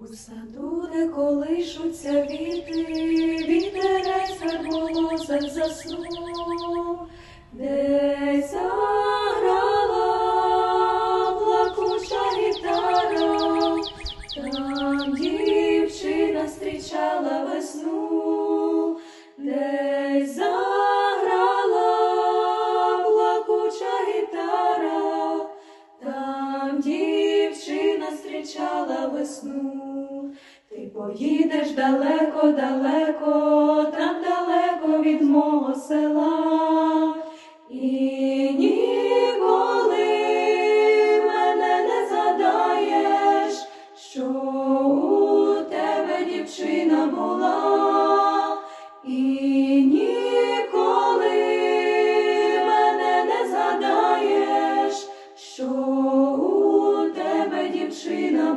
У саду, де колишуться віти, вітерець верболозах заснув, де заграла плакуча гітара, там дівчина зустрічала весну, де заграла плакуча гітара, зустрічала весну. Ти поїдеш далеко-далеко, там далеко від мого села.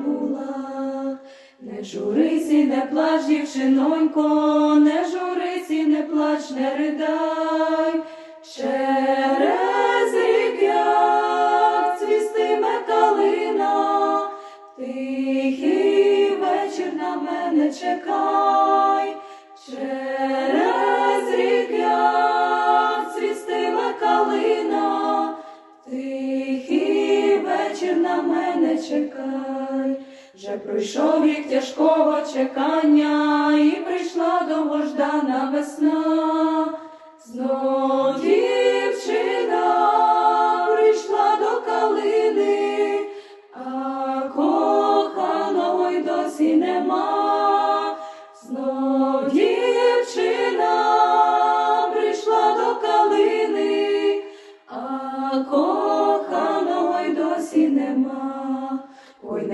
Була. Не журись і не плач, дівчинонько, не журись і не плач, не ридай. Через рік, як цвістиме калина, тихий вечір на мене чекай. Через чекай. Вже пройшов рік тяжкого чекання, і прийшла довгождана весна. Знов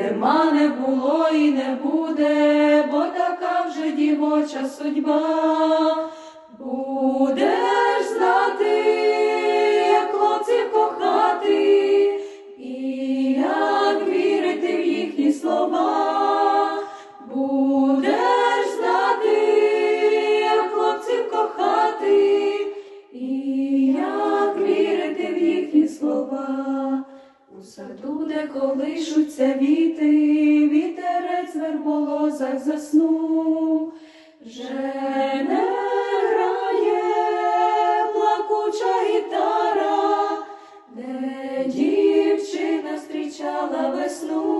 нема, не було і не буде, бо така вже дівоча судьба. Будеш знати, як хлопців кохати, і як вірити в їхні слова. Саду, де колишуться віти, вітерець верболозах заснув, вже не грає плакуча гітара, де дівчина зустрічала весну.